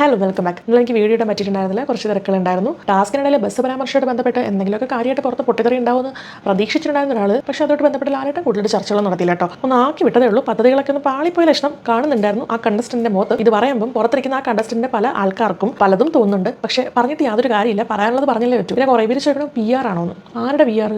Hello welcome back നിങ്ങൾ എനിക്ക് video ഇടാൻ പറ്റിയിട്ടുണ്ടായിരുന്നില്ല. കുറച്ച് തിരക്കുകളുണ്ടായിരുന്നു. ടാസ്കിനിടയിൽ ബസ് പരാമർശമായിട്ട് ബന്ധപ്പെട്ട് എന്തെങ്കിലുമൊക്കെ കാര്യമായിട്ട് പുറത്ത് പൊട്ടിത്തെറി ഉണ്ടാവുമെന്ന് പ്രതീക്ഷിച്ചിട്ടുണ്ടായിരുന്ന ഒരാൾ പക്ഷേ അതോട്ട് ബന്ധപ്പെട്ട് ആരായിട്ട് കൂടുതൽ ചർച്ചകൾ നടത്തില്ല കേട്ടോ. ഒന്ന് ആക്കി വിട്ടതേ ഉള്ളൂ. പദ്ധതികളൊക്കെ ഒന്ന് പാളിപ്പോയ ലക്ഷണം കാണുന്നുണ്ടായിരുന്നു ആ കണ്ടസ്റ്റന്റിന്റെ മുഖത്ത്. ഇത് പറയുമ്പോൾ പുറത്തിരിക്കുന്ന ആ കണ്ടസ്റ്റന്റിന്റെ പല ആൾക്കാർക്കും പലതും തോന്നുന്നുണ്ട്. പക്ഷേ പറഞ്ഞിട്ട് യാതൊരു കാര്യമില്ല. പറയാനുള്ളത് പറഞ്ഞല്ലേ പറ്റൂ. പിന്നെ കുറേ പേര് ചോദിക്കണം പി ആർ ആണോ എന്ന് ആരുടെ പി ആർ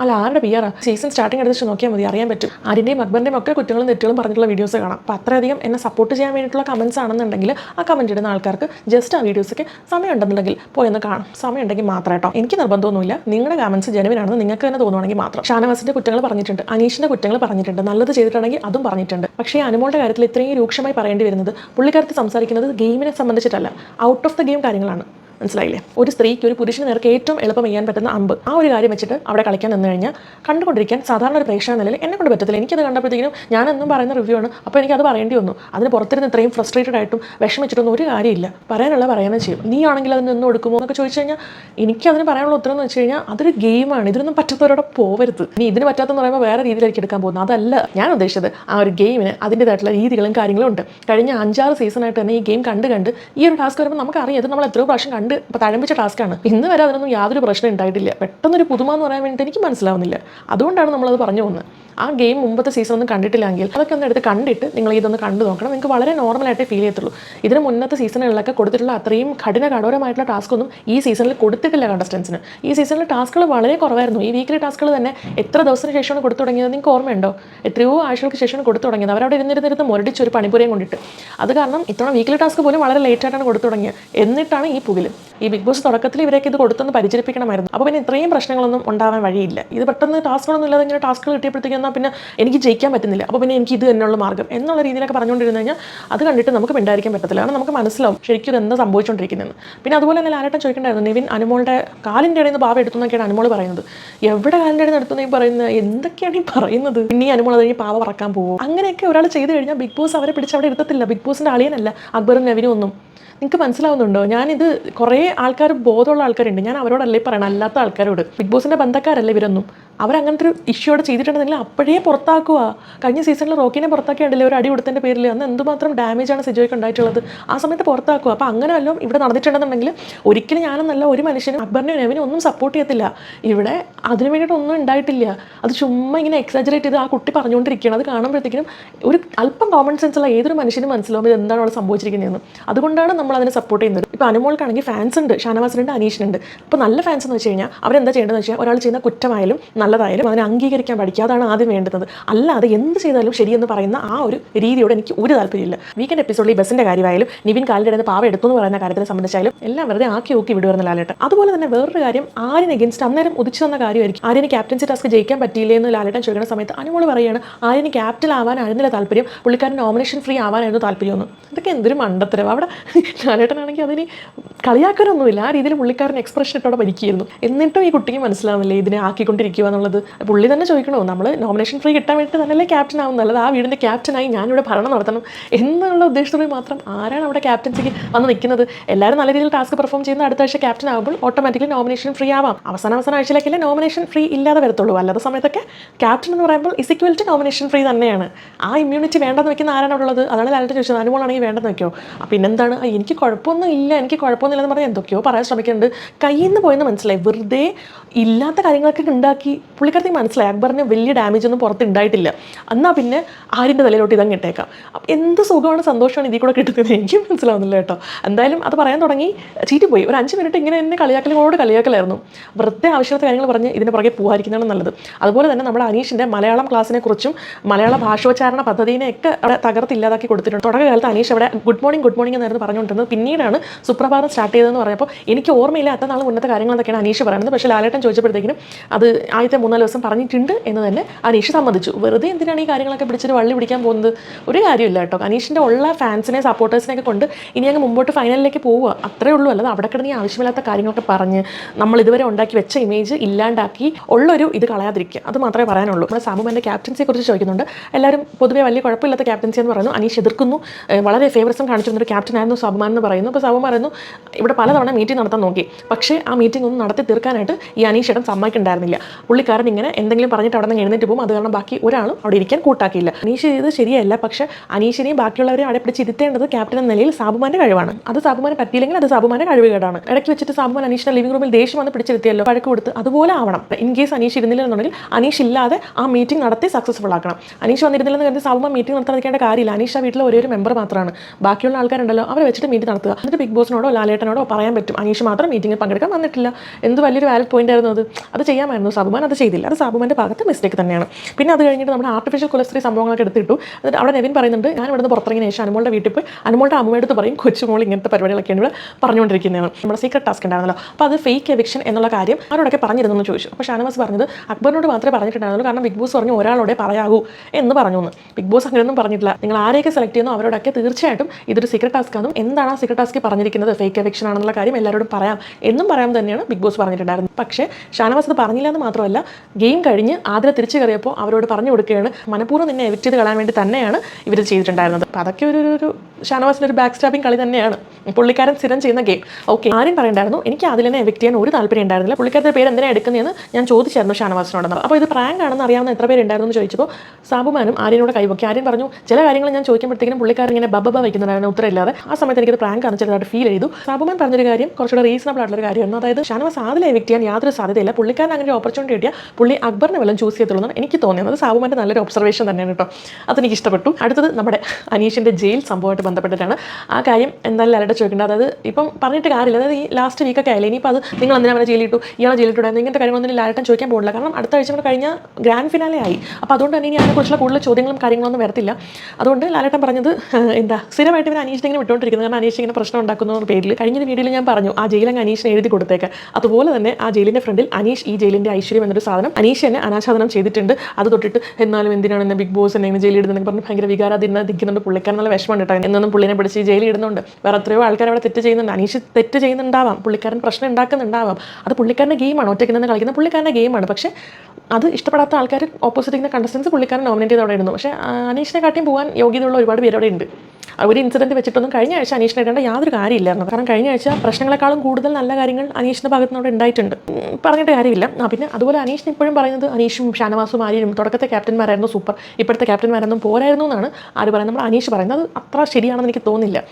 അല്ല ആരുടെ പി ആർ സീസൺ സ്റ്റാർട്ടിംഗ് എടുത്ത് നോക്കിയാൽ മതി അറിയാൻ പറ്റും. ആരിന്റെയും അക്ബറിന്റെയും ഒക്കെ കുറ്റങ്ങളും തെറ്റുകളും പറഞ്ഞിട്ടുള്ള വീഡിയോസ് കാണാം. അപ്പോൾ അത്രയധികം എന്നെ സപ്പോർട്ട് ചെയ്യാൻ വേണ്ടിയിട്ടുള്ള കമൻസ് ആണെന്നുണ്ടെങ്കിൽ ആ കമന്റ് ഇടുന്ന ആൾക്കാർക്ക് ജസ്റ്റ് ആ വീഡിയോസൊക്കെ സമയം ഉണ്ടെന്നുണ്ടെങ്കിൽ പോയെന്ന് കാണാം. സമയം ഉണ്ടെങ്കിൽ മാത്രം കേട്ടോ. എനിക്ക് നിർബന്ധമൊന്നുമില്ല. നിങ്ങളുടെ കമൻസ് ജനുവിനാണെന്ന് നിങ്ങൾക്ക് തന്നെ തോന്നുവാണെങ്കിൽ മാത്രം. ഷാനവാസിന്റെ കുറ്റങ്ങൾ പറഞ്ഞിട്ടുണ്ട് അനീഷിന്റെ കുറ്റങ്ങൾ പറഞ്ഞിട്ടുണ്ട് നല്ലത് ചെയ്തിട്ടുണ്ടെങ്കിൽ അതും പറഞ്ഞിട്ടുണ്ട്. പക്ഷേ അനുമോളുടെ കാര്യത്തിൽ ഇത്രയും രൂക്ഷമായി പറയേണ്ടി വരുന്നത് പുള്ളിക്കാരത്തിൽ സംസാരിക്കുന്നത് ഗെയിമിനെ സംബന്ധിച്ചിട്ടല്ല. ഔട്ട് ഓഫ് ദ ഗെയിം കാര്യങ്ങളാണ്. മനസ്സിലായില്ലേ? ഒരു സ്ത്രീക്ക് ഒരു പുരുഷന് നേർക്ക് ഏറ്റവും എളുപ്പം ചെയ്യാൻ പറ്റുന്ന അമ്പ്. ആ ഒരു കാര്യം വെച്ചിട്ട് അവിടെ കളിക്കാൻ നിന്ന് കഴിഞ്ഞാൽ കണ്ടുകൊണ്ടിരിക്കാൻ സാധാരണ ഒരു പ്രേക്ഷക നിലയിൽ എന്നെ കൊണ്ട് പറ്റത്തില്ല. എനിക്കത് കണ്ടപ്പോഴത്തേക്കും ഞാനെന്നും പറയുന്ന റിവ്യൂ ആണ്. അപ്പോൾ എനിക്കത് പറയേണ്ടി വന്നു. അതിന് പുറത്തിരുന്ന് ഇത്രയും ഫ്രസ്ട്രേറ്റഡ് ആയിട്ടും വിഷമിച്ചിട്ടൊന്നും ഒരു കാര്യമില്ല. പറയാനുള്ള പറയാനും ചെയ്യും. നീ ആണെങ്കിൽ അതിന് ഒന്നും എടുക്കുമോ എന്നൊക്കെ ചോദിച്ചു കഴിഞ്ഞാൽ എനിക്ക് അതിന് പറയാനുള്ള ഉത്തരം എന്ന് വെച്ച് കഴിഞ്ഞാൽ അതൊരു ഗെയിമാണ് ഇതിനൊന്നും പറ്റാത്തവരോടെ പോവരുത്. നീ ഇതിന് പറ്റാത്തെന്ന് പറയുമ്പോൾ വേറെ രീതിയിലേക്ക് എടുക്കാൻ പോകുന്നത്. അതല്ല ഞാൻ ഉദ്ദേശിച്ചത് ആ ഒരു ഗെയിമിന് അതിന്റെതായിട്ടുള്ള രീതികളും കാര്യങ്ങളും ഉണ്ട്. കഴിഞ്ഞ അഞ്ചാറ് സീസണായിട്ട് തന്നെ ഈ ഗെയിം കണ്ട് കണ്ട് ഈ ഒരു ടാസ്ക് വരുമ്പോൾ നമുക്കറിയാം ഇത് നമ്മൾ എത്രയോ പ്രാവശ്യം കണ്ട് ഇപ്പോൾ തഴമ്പിച്ച ടാസ്ക്കാണ് ഇന്ന് വരെ അതിനൊന്നും യാതൊരു പ്രശ്നം ഉണ്ടായിട്ടില്ല. പെട്ടെന്നൊരു പുതുമ എന്ന് പറയാൻ വേണ്ടിയിട്ട് എനിക്ക് മനസ്സിലാവുന്നില്ല. അതുകൊണ്ടാണ് നമ്മളത് പറഞ്ഞു പോകുന്നത്. ആ ഗെയിം മുമ്പത്തെ സീസൺ ഒന്നും കണ്ടിട്ടില്ലെങ്കിൽ അതൊക്കെ ഒന്ന് എടുത്ത് കണ്ടിട്ട് നിങ്ങൾ ഇതൊന്ന് കണ്ടു നോക്കണം. നിങ്ങൾക്ക് വളരെ നോർമലായിട്ടേ ഫീൽ ചെയ്യത്തുള്ളൂ. ഇതിന് മുന്നത്തെ സീസണുകളിലൊക്കെ കൊടുത്തിട്ടുള്ള അത്രയും കഠിന കഠോരമായിട്ടുള്ള ടാസ്ക് ഒന്നും ഈ സീസണിൽ കൊടുത്തിട്ടില്ല കണ്ടസ്റ്റൻസിന് ഈ സീസണിൽ ടാസ്കുകൾ വളരെ കുറവായിരുന്നു. ഈ വീക്കിലെ ടാസ്കുകൾ തന്നെ എത്ര ദിവസത്തിന് ശേഷമാണ് കൊടുത്തു തുടങ്ങിയത് നിങ്ങൾക്ക് ഓർമ്മയുണ്ടോ? എത്രയോ ആഴ്ചകൾക്ക് ശേഷമാണ് കൊടുത്തു തുടങ്ങിയത്. അവരവിടെ ഇരുന്നിരുന്നിരുന്ന് മുരടിച്ച് ഒരു പണിപുരയും കൊണ്ടിട്ട്. അത് കാരണം ഇത്തവണ വീക്കിലെ ടാസ്ക് പോലും വളരെ ലേറ്റായിട്ടാണ് കൊടുത്തു തുടങ്ങിയത്. എന്നിട്ടാണ് ഈ പുകിൽ ഈ ബിഗ് ബോസ് തുടക്കത്തിൽ ഇവരൊക്കെ ഇത് കൊടുത്തൊന്ന് പരിചരിപ്പിക്കണമായിരുന്നു. അപ്പോൾ പിന്നെ ഇത്രയും പ്രശ്നങ്ങളൊന്നും ഉണ്ടാവാൻ വഴിയില്ല. ഇത് പെട്ടെന്ന് ടാസ്കുകളൊന്നും ഇല്ലാതെ ഇങ്ങനെ ടാസ്കുകൾ കിട്ടിയപ്പോഴത്തേക്കും പിന്നെ എനിക്ക് ജയിക്കാൻ പറ്റുന്നില്ല. അപ്പോൾ പിന്നെ എനിക്ക് ഇത് തന്നെയുള്ള മാർഗം എന്നുള്ള രീതിയിലൊക്കെ പറഞ്ഞുകൊണ്ടിരുന്നു കഴിഞ്ഞാൽ അത് കണ്ടിട്ട് നമുക്ക് മിണ്ടായിരിക്കാൻ പറ്റത്തില്ല. കാരണം നമുക്ക് മനസ്സിലാവും ശരിക്കും എന്താ സംഭവിച്ചുകൊണ്ടിരിക്കുന്നതെന്ന് പിന്നെ അതുപോലെ തന്നെ ലാലേട്ടൻ ചോദിക്കേണ്ടായിരുന്നു നിവിൻ അനുമോളുടെ കാലിന്റെ ഇടയിൽ നിന്ന് ഭാവം എടുത്തു എന്നൊക്കെയാണ് അനുമോൾ പറയുന്നത്. എവിടെ കാലിന്റെ ഇടയിൽ നിന്ന് പറയുന്നത്? എന്തൊക്കെയാണ് ഈ പറയുന്നത്? ഈ അനുമോൾ അത് കഴിഞ്ഞ് പാവ പറക്കാൻ പോകും അങ്ങനെയൊക്കെ ഒരാൾ ചെയ്ത് കഴിഞ്ഞാൽ ബിഗ് ബോസ് അവരെ പിടിച്ച് അവിടെ ഇരുത്തത്തില്ല. ബിഗ് ബോസിന്റെ അളിയനല്ല അക്ബറും നവിനും ഒന്നും. നിങ്ങൾക്ക് മനസ്സിലാവുന്നുണ്ടോ? ഞാനിത് കുറേ ആൾക്കാർ ബോധമുള്ള ആൾക്കാരുണ്ട്. ഞാൻ അവരോടല്ലേ പറയണം? അല്ലാത്ത ആൾക്കാരോട്. ബിഗ് ബോസിന്റെ ബന്ധക്കാരല്ലേ ഇവരൊന്നും? അവരങ്ങനത്തെ ഒരു ഇഷ്യൂ അവിടെ ചെയ്തിട്ടുണ്ടെങ്കിൽ അപ്പോഴേ പുറത്താക്കുക. കഴിഞ്ഞ സീസണിൽ റോക്കിനെ പുറത്താക്കിയാണ്ടല്ലേ ഒരു അടി കൊടുത്തതിന്റെ പേരിൽ അന്ന് എന്തുമാത്രം ഡാമേജാണ് സിജോയ്ക്ക് ഉണ്ടായിട്ടുള്ളത്. ആ സമയത്ത് പുറത്താക്കുക. അപ്പോൾ അങ്ങനെ വല്ലതും ഇവിടെ നടന്നിട്ടുണ്ടെന്നുണ്ടെങ്കിൽ ഒരിക്കലും ഞാനെന്നല്ല ഒരു മനുഷ്യനും അക്ബറിനെയും നെവിനും ഒന്നും സപ്പോർട്ട് ചെയ്യത്തില്ല. ഇവിടെ അതിന് വേണ്ടിയിട്ട് ഒന്നും ഉണ്ടായിട്ടില്ല. അത് ചുമ്മാ ഇങ്ങനെ എക്സാജറേറ്റ് ചെയ്ത് ആ കുട്ടി പറഞ്ഞുകൊണ്ടിരിക്കുകയാണ്. അത് കാണുമ്പോഴത്തേക്കും ഒരു അല്പം കോമൺ സെൻസ് ഉള്ള ഏതൊരു മനുഷ്യനും മനസ്സിലാവും ഇത് എന്താണ് അവിടെ സംഭവിച്ചിരിക്കുന്നതെന്ന്. അതുകൊണ്ടാണ് നമ്മൾ അതിനെ സപ്പോർട്ട് ചെയ്യുന്നത്. ഇപ്പോൾ അനുമോൾക്കാണെങ്കിൽ ഫാൻസ് ഉണ്ട് ഷാനവാസിനുണ്ട് അനീഷിനുണ്ട്. അപ്പോൾ നല്ല ഫാൻസ് എന്ന് വെച്ച് കഴിഞ്ഞാൽ അവരെന്താ ചെയ്യേണ്ടതെന്ന് വെച്ചാൽ ഒരാൾ ചെയ്യുന്ന കുറ്റമായാലും നല്ലതായാലും അതിനെ അംഗീകരിക്കാൻ പഠിക്കുക. അതാണ് ആദ്യം വേണ്ടുന്നത്. അല്ലാതെ എന്ത് ചെയ്താലും ശരിയെന്ന് പറയുന്ന ആ ഒരു രീതിയോട് എനിക്ക് ഒരു താല്പര്യമില്ല വീക്കെൻഡ് എപ്പിസോഡിൽ ബസ്സിന്റെ കാര്യമായാലും നിവിൻ കാലിന്റെ പാവ എടുത്തു എന്ന് പറയുന്ന കാര്യത്തെ സംബന്ധിച്ചാലും എല്ലാം വെറുതെ ആക്കി ഓക്കി വിടുവരുന്ന ലാലേട്ടൻ. അതുപോലെ തന്നെ വേറൊരു കാര്യം ആര്യന് എഗൻസ്റ്റ് അന്നേരം ഉദിച്ചു തന്ന കാര്യമായിരിക്കും. ആര്യന് ക്യാപ്റ്റൻസി ടാസ്ക് ജയിക്കാൻ പറ്റിയില്ലേ എന്ന് ലാലേട്ടൻ ചോദിക്കുന്ന സമയത്ത് അനുമോൾ പറയുകയാണ് ആര്യന് ക്യാപ്റ്റൻ ആവാനായിരുന്നില്ല താല്പര്യം? പുള്ളിക്കാരൻ നോമിനേഷൻ ഫ്രീ ആവാനായിരുന്നു താല്പര്യമൊന്നും. ഇതൊക്കെ എന്തൊരു മണ്ടത്തരം. അവിടെ ലാലേട്ടനാണെങ്കിൽ അതിന് കളിയാക്കാനൊന്നുമില്ല. ആ രീതിയിൽ പുള്ളിക്കാരൻ എക്സ്പ്രഷൻ ഇട്ടോടെ പഠിക്കുകയായിരുന്നു എന്നിട്ടും ഈ കുട്ടിക്ക് മനസ്സിലാവുന്നില്ലേ ഇതിനെ ആക്കിക്കൊണ്ടിരിക്കുക എന്നുള്ളത് പുള്ളി തന്നെ ചോദിക്കണോ നമ്മൾ നോമിനേഷൻ ഫ്രീ കിട്ടാൻ വേണ്ടിയിട്ട് തന്നെയല്ലേ ക്യാപ്റ്റൻ ആവുന്നത്? അല്ലാതെ ആ വീടിന്റെ ക്യാപ്റ്റനായി ഞാനിവിടെ ഭരണം നടത്തണം എന്നുള്ള ഉദ്ദേശത്തോടെ മാത്രം ആരാണ് അവിടെ ക്യാപ്റ്റൻസിക്ക് വന്ന് നിൽക്കുന്നത്? എല്ലാവരും നല്ല രീതിയിൽ ടാസ്ക് പെർഫോം ചെയ്യുന്ന അടുത്ത ആഴ്ച ക്യാപ്റ്റൻ ആകുമ്പോൾ ഓട്ടോമാറ്റിക്കലി നോമിനേഷൻ ഫ്രീ ആവാം. അവസാന അവസാന ആഴ്ചയിലേക്കല്ലേ നോമിനേഷൻ ഫ്രീ ഇല്ലാതെ വരത്തുള്ളൂ. അല്ലാത്ത സമയത്തൊക്കെ ക്യാപ്റ്റൻ എന്ന് പറയുമ്പോൾ is equal to nomination free തന്നെയാണ്. ആ ഇമ്മ്യൂണിറ്റി വേണ്ടെന്ന് വെക്കുന്ന ആരാണ് ഉള്ളത്? അതാണ് ലാലറ്റ് ചോദിച്ചത്. അനുമോളാണെങ്കിൽ വേണ്ടെന്ന് വെക്കോ? പിന്നെന്താണ്? എനിക്ക് കുഴപ്പമൊന്നും ഇല്ല എനിക്ക് കുഴപ്പമൊന്നും ഇല്ലെന്ന് പറഞ്ഞാൽ എന്തൊക്കെയോ പറയാൻ ശ്രമിക്കുന്നുണ്ട്. കയ്യിൽ നിന്ന് പോയെന്ന് മനസ്സിലായി. വെറുതെ ഇല്ലാത്ത കാര്യങ്ങളൊക്കെ ഉണ്ടാക്കി പുള്ളിക്കാരത്തി മനസ്സിലായി. അക്ബറിന് വലിയ ഡാമേജ് ഒന്നും പുറത്ത് ഉണ്ടായിട്ടില്ല എന്നാൽ പിന്നെ ആരിന്റെ തലയിലോട്ട് ഇതങ്ങ് ഇട്ടേക്കാം. എന്ത് സുഖമാണ് സന്തോഷമാണ് ഇതിൽ കൂടെ കിട്ടുന്നത്? എനിക്ക് മനസ്സിലാവുന്നില്ല കേട്ടോ. എന്തായാലും അത് പറയാൻ തുടങ്ങി. ചീറ്റി പോയി. ഒരു അഞ്ച് മിനിറ്റ് ഇങ്ങനെ എന്നെ കളിയാക്കലിനോട് കളിയാക്കലായിരുന്നു. വെറുതെ ആവശ്യത്തെ കാര്യങ്ങൾ പറഞ്ഞ് ഇതിന് പുറകെ പോകാതിരിക്കുന്നതാണ് നല്ലത്. അതുപോലെ തന്നെ നമ്മുടെ അനീഷിന്റെ മലയാളം ക്ലാസ്സിനെ കുറിച്ചും മലയാള ഭാഷോച്ചാരണ പദ്ധതിനെയൊക്കെ അവിടെ തകർത്തില്ലാതാക്കി കൊടുത്തിട്ടുണ്ട്. തുടക്കകാലത്ത് അനീഷ് അവിടെ ഗുഡ് മോർണിംഗ് ഗുഡ് മോർണിംഗ് എന്നായിരുന്നു പറഞ്ഞുകൊണ്ടിരുന്നത്. പിന്നീടാണ് സുപ്രഭാതം സ്റ്റാർട്ട് ചെയ്തതെന്ന് പറഞ്ഞപ്പോൾ എനിക്ക് ഓർമ്മയില്ല അത്ര നാൾ മുന്നത്തെ കാര്യങ്ങൾ അനീഷ് പറയുന്നത്. പക്ഷേ ലാലേട്ടൻ ചോദിച്ചപ്പോഴത്തേക്കിനും അത് ആദ്യത്തെ മൂന്നാൽ ദിവസം പറഞ്ഞിട്ടുണ്ട് എന്ന് തന്നെ അനീഷ് സമ്മതിച്ചു. വെറുതെ എന്തിനാണ് ഈ കാര്യങ്ങളൊക്കെ പിടിച്ചിട്ട് വള്ളി പിടിക്കാൻ പോകുന്നത്? ഒരു കാര്യമില്ല കേട്ടോ. അനീഷിന്റെ ഉള്ള ഫാൻസിനെ സപ്പോർട്ടേഴ്സിനെയൊക്കെ കൊണ്ട് ഇനി അങ്ങ് മുമ്പോട്ട് ഫൈനലിലേക്ക് പോവുക. അത്രേ ഉള്ളൂ. അല്ലാതെ അവിടെ കിടന്ന് ആവശ്യമില്ലാത്ത കാര്യങ്ങളൊക്കെ പറഞ്ഞ് നമ്മൾ ഇതുവരെ ഉണ്ടാക്കി വെച്ച ഇമേജ് ഇല്ലാണ്ടാക്കി ഉള്ളൊരു ഇത് കളയാതിരിക്കുക. അത് മാത്രമേ പറയാനുള്ളൂ. നമ്മുടെ സാമുമന്റെ ക്യാപ്റ്റൻസിയെ കുറിച്ച് ചോദിക്കുന്നുണ്ട്. എല്ലാവരും പൊതുവേ വലിയ കുഴപ്പമില്ലാത്ത ക്യാപ്റ്റൻസി എന്ന് പറയുന്നു. അനീഷ് എതിർക്കുന്നു. വളരെ ഫേവറിസം കാണിച്ചു ഒരു ക്യാപ്റ്റൻ ആയിരുന്നു സാബുമാൻ എന്ന് പറയുന്നു. അപ്പോൾ സാബുമാൻ പറയുന്നു ഇവിടെ പലതവണ മീറ്റിംഗ് നടത്താൻ നോക്കി. പക്ഷേ ആ മീറ്റിംഗ് ഒന്നും നടത്തി തീർക്കാനായിട്ട് ഈ അനീഷ് ഇടം സമ്മതിക്കുന്നുണ്ടായിരുന്നില്ല. പുള്ളിക്കാരൻ ഇങ്ങനെ എന്തെങ്കിലും പറഞ്ഞിട്ട് അവിടെ നിന്ന് എഴുന്നേറ്റ് പോകും. അത് കാരണം ബാക്കി ഒരാളും അവിടെ ഇരിക്കാൻ കൂട്ടാക്കിയില്ല. അനീഷ് ചെയ്തത് ശരിയല്ല. പക്ഷേ അനീഷിനെയും ബാക്കിയുള്ളവരെയും അവിടെ പിടിച്ച് ഇരുത്തേണ്ടത് ക്യാപ്റ്റൻ എന്ന നിലയിൽ സാബുമാന്റെ കഴിവാണ്. അത് സാബുമാനെ പറ്റിയില്ലെങ്കിൽ അത് സാബുമാന്റെ കഴിവുകേടാണ്. ഇടയ്ക്ക് വെച്ചിട്ട് സാബുമാൻ അനീഷിന്റെ ലിവിംഗ് റൂമിൽ ദേഷ്യം വന്ന് പിടിച്ചിരുത്തിയല്ലോ. വഴക്ക് കൊടുത്ത് അതുപോലെ ആവണം. ഇൻ കേസ് അനീഷ് ഇരുന്നില്ലെന്നുണ്ടെങ്കിൽ അനീഷ് ഇല്ലാതെ ആ മീറ്റിംഗ് നടത്തി സക്സസ്ഫുൾ ആക്കണം. അനീഷ് വന്നിരുന്നില്ലെന്ന് കരുതി സാബുമാൻ മീറ്റിംഗ് നടത്താതിരിക്കേണ്ട കാര്യമില്ല. അനീഷ് ആ വീട്ടിലെ ഒരേ ഒരു മെമ്പർ മാത്രമാണ് ബാക്കിയുള്ള ആൾക്കാരുണ്ടല്ലോ അവരെ വെച്ചിട്ട് മീറ്റിംഗ് നടത്തുക. എന്നിട്ട് ബിഗ് ബോസിനോടോ ലാലേട്ടനോടോ പറയാൻ പറ്റും. അനീഷ് മാത്രം മീറ്റിംഗിൽ പങ്കെടുക്കാൻ വന്നിട്ടില്ല. എന്ത് വലിയൊരു വാലിഡ് പോയിന്റ് ആയിരുന്നു അത്. അത് ചെയ്യാമായിരുന്നു സാബുമാൻ. ചെയ്തില്ല. അത് സാബുമാന്റെ ഭാഗത്ത് മിസ്റ്റേക്ക് തന്നെയാണ്. പിന്നെ അത് കഴിഞ്ഞിട്ട് നമ്മുടെ ആർട്ടിഫിഷ്യൽ കൊലസ്ട്രീ സംഭവങ്ങളൊക്കെ എടുത്തിട്ടു. എന്നിട്ട് അവിടെ നെവിൻ പറയുന്നുണ്ട് ഞാൻ ഇവിടുന്ന് പുറത്തിറങ്ങിയ ശേഷം അനുമോളുടെ വീട്ടിൽ പോയി അനുമോളുടെ അമ്മയുടെ പറയും കൊച്ചുമോൾ ഇങ്ങനത്തെ പരിപാടികളൊക്കെയാണ് ഇവിടെ പറഞ്ഞുകൊണ്ടിരിക്കുന്നതാണ്. നമ്മുടെ സീക്രട്ട് ടാസ്ക് ഉണ്ടായിരുന്നല്ലോ. അപ്പോൾ അത് ഫേക്ക് എവിക്ഷൻ എന്നുള്ള കാര്യം അവരോടൊക്കെ പറഞ്ഞിരുന്നു ചോദിച്ചു. അപ്പോൾ ഷാനവാസ് പറഞ്ഞത് അക്ബറിനോട് മാത്രമേ പറഞ്ഞിട്ടുണ്ടായിരുന്നുള്ളൂ കാരണം ബിഗ് ബോസ് പറഞ്ഞു ഒരാളോടെ പറയാകൂ എന്ന് പറഞ്ഞു ബിഗ് ബോസ് അങ്ങനെയൊന്നും പറഞ്ഞിട്ടില്ല. നിങ്ങൾ ആരെയൊക്കെ സെലക്ട് ചെയ്യുന്നു അവരോടൊക്കെ തീർച്ചയായിട്ടും ഇതൊരു സീക്രട്ട് ടാസ്ക് ആണെന്നും എന്താണ് ആ സീക്രട്ട് ടാസ്ക് പറഞ്ഞിരിക്കുന്നത് ഫേക്ക് എവിക്ഷൻ ആണെന്നുള്ള കാര്യം എല്ലാവരോടും പറയാം എന്നും പറയാൻ തന്നെയാണ് ബിഗ് ബോസ് പറഞ്ഞിട്ടുണ്ടായിരുന്നത്. പക്ഷേ ഷാനവാസ് അത് പറഞ്ഞില്ല എന്ന് മാത്രമല്ല ഗെയിം കഴിഞ്ഞ് ആദ്യം തിരിച്ചു കയറിയപ്പോൾ അവരോട് പറഞ്ഞു കൊടുക്കുകയാണ് മനഃപൂർവം നിന്നെ എവിറ്റ് ചെയ്ത് കളയാൻ വേണ്ടി തന്നെയാണ് ഇവർ ചെയ്തിട്ടുണ്ടായിരുന്നത്. അപ്പോൾ അതൊക്കെ ഒരു ഒരു- ഷാനവാസിന്റെ ഒരു ബാക്ക് സ്റ്റാപ്പിംഗ് കളി തന്നെയാണ്. പുള്ളിക്കാരൻ സ്ഥിരം ചെയ്യുന്ന ഗെയിം. ഓക്കെ ആരും പറയണ്ടായിരുന്നു എനിക്ക് അതിൽ തന്നെ എവിക്റ്റ് ചെയ്യാൻ ഒരു താല്പര്യം ഉണ്ടായിരുന്നില്ല. പുള്ളിക്കാരത്തെ പേര് എന്തിനാണ് എടുക്കുന്നതെന്ന് ഞാൻ ചോദിച്ചായിരുന്നു ഷാനവാസിനോട് അപ്പോൾ ഇത് പ്രാങ്ക് ആണെന്ന് അറിയാവുന്ന എത്ര പേരുണ്ടായിരുന്നു എന്ന് ചോദിച്ചപ്പോൾ സാബുമാനും ആര്യനോട് കൈവക്കി. ആര്യൻ പറഞ്ഞു ചില കാര്യങ്ങൾ ഞാൻ ചോദിക്കുമ്പോഴത്തേക്കും പുള്ളിക്കാരൻ ഇങ്ങനെ ബബബ വയ്ക്കുന്നുണ്ടായിരുന്നു ഉത്തരമില്ലാതെ. ആ സമയത്ത് എനിക്കത് പ്രാങ്ക് ആണ് ചെറുതായിട്ട് ഫീൽ ചെയ്തു. സാബുമാൻ പറഞ്ഞൊരു കാര്യം കുറച്ചുകൂടെ റീസണബിൾ ആയിട്ടുള്ള ഒരു കാര്യമായിരുന്നു അതായത് ഷാനവാസ് ആദ്യം എവിക്റ്റ് ചെയ്യാൻ യാതൊരു സാധ്യതയില്ല. പുള്ളിക്കാരൻ അങ്ങനെ ഒരു ഓപ്പർച്യൂണിറ്റി കിട്ടിയാൽ പുള്ളി അക്ബറിനെ വല്ലതും ചൂസ് ചെയ്തുള്ളൂ എന്നാണ് എനിക്ക് തോന്നിയത്. സാബുമാന്റെ നല്ലൊരു ഒബ്സർവേഷൻ തന്നെയാണ് കേട്ടോ. അതെനിക്ക് ഇഷ്ടപ്പെട്ടു അടുത്തത് നമ്മുടെ അനീഷിന്റെ ജയിൽ സംഭവമായിട്ട് ബന്ധപ്പെട്ടിട്ടാണ്. ആ കാര്യം എന്തായാലും ആരുടെ ചോദിക്കേണ്ടത് അതായത് ഇപ്പം പറഞ്ഞിട്ട് കാര്യമില്ല. അതായത് ഈ ലാസ്റ്റ് വീക്കൊക്കെ ആയില്ലേ? ഇനിയിപ്പോൾ അത് നിങ്ങൾ എന്തിനാ അവനെ ജയിലിട്ടു ഇയാളെ ജയിലിട്ടുണ്ടായിരുന്നു ഇങ്ങനത്തെ കാര്യങ്ങളൊന്നും ലാലട്ടൻ ചോദിക്കാൻ പോകുന്നില്ല കാരണം അടുത്ത ആഴ്ച കഴിഞ്ഞ ഗ്രാൻഡ് ഫിനാലെ ആയി. അപ്പോൾ അതുകൊണ്ട് തന്നെ ഇനി അതിനെക്കുറിച്ചുള്ള കൂടുതൽ ചോദ്യങ്ങളും കാര്യങ്ങളൊന്നും വരത്തില്ല. അതുകൊണ്ട് ലാലേട്ടൻ പറഞ്ഞത് എന്താ സ്ഥിരമായിട്ട് ഇവൻ അനീഷിനെ ഇങ്ങനെ വിട്ടുകൊണ്ടിരിക്കുന്നത് കാരണം അനീഷ് ഇങ്ങനെ പ്രശ്നം ഉണ്ടാക്കുന്ന പേരിൽ കഴിഞ്ഞ വീഡിയോയിൽ ഞാൻ പറഞ്ഞു ആ ജയിലങ്ങ് അനീഷിനെ എഴുതി കൊടുത്തേക്ക്. അതുപോലെ തന്നെ ആ ജയിലിന്റെ ഫ്രണ്ടിൽ അനീഷ് ഈ ജയിലിന്റെ ഐശ്വര്യം എന്നൊരു സാധനം. അനീഷ് എന്നെ അനാച്ഛാദനം ചെയ്തിട്ടുണ്ട്. അത് തൊട്ടിട്ട് എന്നാലും എന്തിനാണ് എന്നെ ബിഗ് ബോസ് എന്നെ ഇങ്ങനെ ജയിലിടുന്നതെന്ന് പറഞ്ഞ് ഭയങ്കര വികാരാധീനത നിൽക്കുന്നുണ്ട്. പുള്ളിക്കാരൻ നല്ല വിഷമം കേട്ടോ. എന്നൊന്നും പുള്ളിനെ പിടിച്ച് ജയിലിടുന്നുണ്ട് ജയിലിൽ വേറെ എത്രയോ ആൾക്കാർ അവിടെ തെറ്റ് ചെയ്യുന്നുണ്ട്. അനീഷ് തെറ്റ് ചെയ്യുന്നുണ്ടാവാം. പുള്ളിക്കാരൻ പ്രശ്നം ഉണ്ടാക്കുന്നുണ്ടാവാം. അത് പുള്ളിക്കാരന്റെ ഗെയിമാണ്. ഒറ്റയ്ക്ക് നിന്ന് കളിക്കുന്ന പുള്ളിക്കാരന്റെ ഗെയിമാണ്. പക്ഷേ അത് ഇഷ്ടപ്പെടാത്ത ആൾക്കാർ ഓപ്പോസിറ്റ് ഇരിക്കുന്ന കണ്ടസ്റ്റൻസ് പുള്ളിക്കാരൻ നോമിനേറ്റ് ചെയ്ത് അവിടെ ഇരുന്നു. പക്ഷേ അനീഷിനെ കാട്ടിയും പോകാൻ യോഗ്യതയുള്ള ഒരുപാട് പേര് അവിടെ ഉണ്ട്. ഒരു ഇൻസിഡന്റ് വെച്ചിട്ടൊന്നും കഴിഞ്ഞ ആഴ്ച അനീഷിനെ ഇടേണ്ട യാതൊരു കാര്യമില്ലായിരുന്നു. കാരണം കഴിഞ്ഞ ആഴ്ച പ്രശ്നങ്ങളെക്കാളും കൂടുതൽ നല്ല കാര്യങ്ങൾ അനീഷിന്റെ ഭാഗത്ത് നിന്ന് അവിടെ ഉണ്ടായിട്ടുണ്ട്. പറഞ്ഞിട്ട് കാര്യമില്ല. ആ പിന്നെ അതുപോലെ അനീഷിന് ഇപ്പോഴും പറയുന്നത് അനീഷും ഷാനവാസും ആര്യനും തുടക്കത്തെ ക്യാപ്റ്റന്മാരായിരുന്നു സൂപ്പർ. ഇപ്പോഴത്തെ ക്യാപ്റ്റന്മാരൊന്നും പോരായിരുന്നു എന്നാണ് ആര് പറയുന്നത്. നമ്മുടെ അനീഷ് പറയുന്നത്. അത് അത്ര ശരിയാണെന്ന് എനിക്ക് തോന്നുന്നില്ല.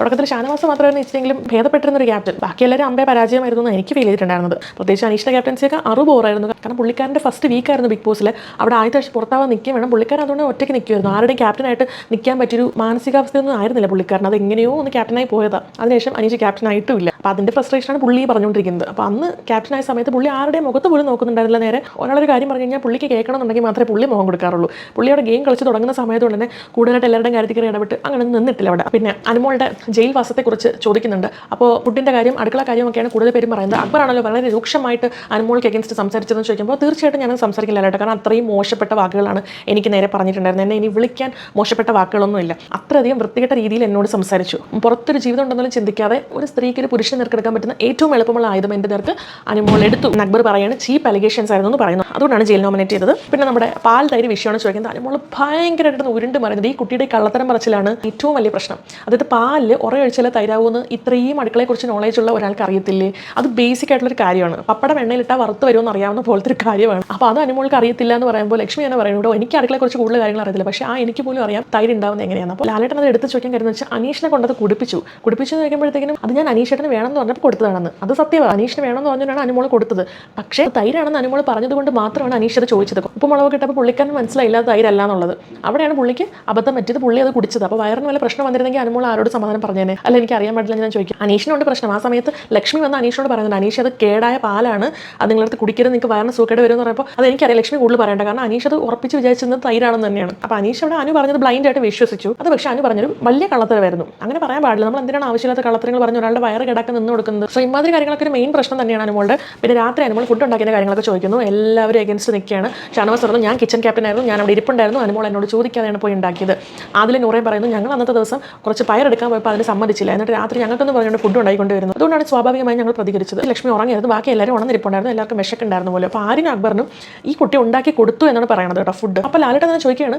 തുടക്കത്തിൽ ഷാനവാസ് മാത്രമായിരുന്നു ഇച്ചിരെങ്കിലും ഭേദപ്പെട്ടിരുന്ന ഒരു ക്യാപ്റ്റൻ ബാക്കി എല്ലാവരും അമ്പേ പരാജയമായിരുന്നു എന്ന് എനിക്ക് ഫീൽ ചെയ്തിട്ടുണ്ടായിരുന്നത്. പ്രത്യേകിച്ച് അനീഷിന്റെ ക്യാപ്റ്റൻസിയൊക്കെ അറു പോറായിരുന്നു കാരണം പുള്ളിക്കാരന്റെ ഫസ്റ്റ് വീക്കായിരുന്നു ബിഗ് ബോസിൽ അവിടെ ആദ്യത്തെ ആഴ്ച പുറത്താവാൻ നിൽക്കുകയും വേണം. പുള്ളിക്കാരൻ അതുകൊണ്ട് ഒറ്റയ്ക്ക് നിൽക്കുമായിരുന്നു ആരുടെയും ക്യാപ്റ്റനായിട്ട് നിൽക്കാൻ പറ്റിയൊരു മാനസികാവസ്ഥയൊന്നും ആയിരുന്നില്ല പുള്ളിക്കാരൻ. അത് എങ്ങനെയോ ഒന്ന് ക്യാപ്റ്റനായി പോയതാണ് അതിനുശേഷം അനീഷ് ക്യാപ്റ്റനായിട്ടും ഇല്ല അപ്പോൾ അതിന്റെ ഫ്രസ്ട്രേഷനാണ് പുള്ളി പറഞ്ഞുകൊണ്ടിരിക്കുന്നത്. അപ്പോൾ അന്ന് ക്യാപ്റ്റനായ സമയത്ത് പുള്ളി ആരുടെയും മുഖത്ത് പോലും നോക്കുന്നുണ്ടായിരുന്നില്ല. നേരെ ഒരാളൊരു കാര്യം പറഞ്ഞു കഴിഞ്ഞാൽ പുള്ളിക്ക് കേൾക്കണമെന്നുണ്ടെങ്കിൽ മാത്രമേ പുള്ളി മുഖം കൊടുക്കാറുള്ളൂ. പുള്ളിയുടെ ഗെയിം കളിച്ച് തുടങ്ങുന്ന സമയത്ത് തന്നെ കൂടുതലായിട്ട് എല്ലാവരുടെയും കാര്യത്തിൽ കയറി ഇടപെട്ട് അങ്ങനെ നിന്നിട്ടില്ല അവിടെ. പിന്നെ അനുമോളുടെ ജയിൽ വാസത്തെക്കുറിച്ച് ചോദിക്കുന്നുണ്ട്. അപ്പോൾ ഫുഡിന്റെ കാര്യം അടുക്കള കാര്യമൊക്കെയാണ് കൂടുതൽ പേരും പറയുന്നത്. അക്ബറാണല്ലോ വളരെ രൂക്ഷമായിട്ട് അനുമോൾക്ക് എഗൻസ്റ്റ് സംസാരിച്ചതെന്ന് ചോദിക്കുമ്പോൾ തീർച്ചയായിട്ടും ഞാൻ സംസാരിക്കില്ല കേട്ടോ. കാരണം അത്രയും മോശപ്പെട്ട വാക്കുകളാണ് എനിക്ക് നേരെ പറഞ്ഞിട്ടുണ്ടായിരുന്നത്. എന്നെ ഇനി വിളിക്കാൻ മോശപ്പെട്ട വാക്കുകളൊന്നുമില്ല. അത്രയധികം വൃത്തികെട്ട രീതിയിൽ എന്നോട് സംസാരിച്ചു. പുറത്തൊരു ജീവിതം ഉണ്ടെന്നാലും ചിന്തിക്കാതെ ഒരു സ്ത്രീക്ക് ഒരു പുരുഷനെ നിർക്കെടുക്കാൻ പറ്റുന്ന ഏറ്റവും എളുപ്പമുള്ള ആയുധം എന്റെ നേർക്ക് അനുമോൾ എടുത്തു. നക്ബർ പറയാണ് ചീപ്പ് അലിഗേഷൻസ് ആയിരുന്നു എന്ന് പറയുന്നു. അതുകൊണ്ടാണ് ജയിൽ നോമിനേറ്റ് ചെയ്തത്. പിന്നെ നമ്മുടെ പാൽ തൈര് വിഷയമാണ് ചോദിക്കുന്നത്. അനുമോൾ ഭയങ്കരമായിട്ട് ഉരുണ്ട് മറിഞ്ഞത്. ഈ കുട്ടിയുടെ കള്ളത്തരം പറച്ചിലാണ് ഏറ്റവും വലിയ പ്രശ്നം. അതായത് പാലിൽ ഉറയൊഴിച്ചാൽ തൈരാവുമെന്ന് ഇത്രയും അടുക്കളയെക്കുറിച്ച് നോളേജ് ഉള്ള ഒരാൾക്ക് അറിയത്തില്ലേ? അത് ബേസിക് ആയിട്ടുള്ളൊരു കാര്യമാണ്. പപ്പടം എണ്ണയിലിട്ടാൽ വറുത്ത് വരുമെന്ന് അറിയാവുന്ന പോലത്തെ ഒരു കാര്യമാണ്. അപ്പോൾ അത് അനുമോൾക്ക് അറിയത്തില്ല എന്ന് പറയുമ്പോൾ ലക്ഷ്മി എന്നെ പറയുന്നുണ്ടോ എനിക്ക് അടുക്കളയെക്കുറിച്ച് കൂടുതൽ കാര്യങ്ങൾ അറിയത്തില്ല. പക്ഷേ ആ എനിക്ക് പോലും അറിയാം തൈര് ഉണ്ടാവുന്നത് എങ്ങനെയാണ് അപ്പോൾ ലാലേട്ടൻ അത് എടുത്ത് ചോദിക്കാൻ കാര്യം വെച്ചാൽ അനീഷിനെ കൊണ്ടത് കുടിപ്പിച്ചു. കുടിപ്പിച്ചു എന്ന് ചോദിക്കുമ്പോഴത്തേക്കും അത് ഞാൻ അനീഷേട്ടന് വേണമെന്ന് പറഞ്ഞപ്പോൾ കൊടുത്തതാണെന്ന്. അത് സത്യമാണ് അനീഷിന് വേണമെന്ന് പറഞ്ഞിട്ടാണ് അനുമോൾ കൊടുത്തത്. പക്ഷേ തൈരാണെന്ന് അനുമോൾ പറഞ്ഞതുകൊണ്ട് മാത്രമാണ് അനീഷ് അത് ചോദിച്ചത് ഉപ്പുമുളക് കിട്ടപ്പോൾ പുള്ളിക്കാരൻ മനസ്സിലായില്ല തൈരല്ല എന്നുള്ളത് അവിടെയാണ് പുള്ളിക്ക് അബദ്ധം പറ്റിയത്. പുള്ളി അത് കുടിച്ചത്. അപ്പോൾ വയറിന് വല്ല പ്രശ്നം വന്നിരുന്നെങ്കിൽ അനുമോൾ ആരോട് സമാധാനം പറഞ്ഞേനെ? അല്ല എനിക്ക് അറിയാൻ പാടില്ല ഞാൻ ചോദിക്കും. അനീഷിനുണ്ട് പ്രശ്നം. ആ സമയത്ത് ലക്ഷ്മി വന്ന് അനീഷിനോട് പറയുന്നുണ്ട് അനീഷ് അത് കേടായ പാലാണ്. അത് നിങ്ങളടുത്ത് കുടിക്കരുത്. നിങ്ങൾക്ക് വയറിന് സൂക്കേട് വരും എന്ന് പറയുമ്പോൾ അത് എനിക്കറിയാം ലക്ഷ്മി കൂടുതൽ പറയേണ്ട. കാരണം അനീഷ് അത് ഉറപ്പിച്ച് വിചാരിച്ചിരുന്നത് തൈരാണെന്ന് തന്നെയാണ്. അപ്പോൾ അനീഷ് അവിടെ അനു പറഞ്ഞത് ബ്ലൈൻഡ് ആയിട്ട് വിശ്വസിച്ചു. അത് പക്ഷേ അനു പറഞ്ഞൊരു വലിയ കള്ളത്തരമായിരുന്നു. അങ്ങനെ പറയാൻ പാടില്ല. നമ്മൾ എന്തിനാണ് ആവശ്യമില്ലാത്ത കള്ളത്തരങ്ങൾ പറഞ്ഞു ഒരാളുടെ വയറ് കിടക്ക് നിന്ന് കൊടുക്കുന്നത്? സോ ഇമാതിരി കാര്യങ്ങളൊക്കെ ഒരു മെയിൻ പ്രശ്നം തന്നെയാണ് അനുമോളുടെ. പിന്നെ രാത്രി അനുമോൾ ഫുഡ് ഉണ്ടാക്കിയ കാര്യങ്ങളൊക്കെ ചോദിക്കുന്നു. എല്ലാവരും എഗൻസ്റ്റ് നിൽക്കുകയാണ്. ഷാനവാസ് പറഞ്ഞു ഞാൻ കിച്ചൺ ക്യാപ്റ്റൻ ആയിരുന്നു. ഞാൻ അവിടെ ഇരിപ്പുണ്ടായിരുന്നു. അനുമോൾ എന്നോട് ചോദിക്കാതെയാണ് പോയി ഉണ്ടാക്കിയത്. അതിൽ നൂറേം പറയുന്നു ഞങ്ങൾ അന്നത്തെ ദിവസം കുറച്ച് പയറെടുക്കാൻ പോയപ്പോൾ അതിന് സമ്മതിച്ചില്ല. എന്നിട്ട് രാത്രി ഞങ്ങൾക്കൊന്നും പറഞ്ഞുകൊണ്ട് ഫുഡ് ഉണ്ടായിക്കൊണ്ടിരുന്നു അതുകൊണ്ടാണ് സ്വാഭാവികമായി ഞങ്ങൾ പ്രതികരിച്ചത്. ലക്ഷ്മി ഉറങ്ങിയത് ബാക്കി എല്ലാവരും ഉണർന്നിരിപ്പുണ്ടായിരുന്നു. എല്ലാവർക്കും വിശക്കുണ്ടായിരുന്നു പോലെ. അപ്പോൾ ആരും അക്ബറിനും ഈ കുട്ടി ഉണ്ടാക്കി കൊടുത്തു എന്നാണ് പറയുന്നത് കേട്ടോ ഫുഡ് അപ്പോൾ ലാലേട്ടൻ തന്നെ ചോദിക്കുകയാണ്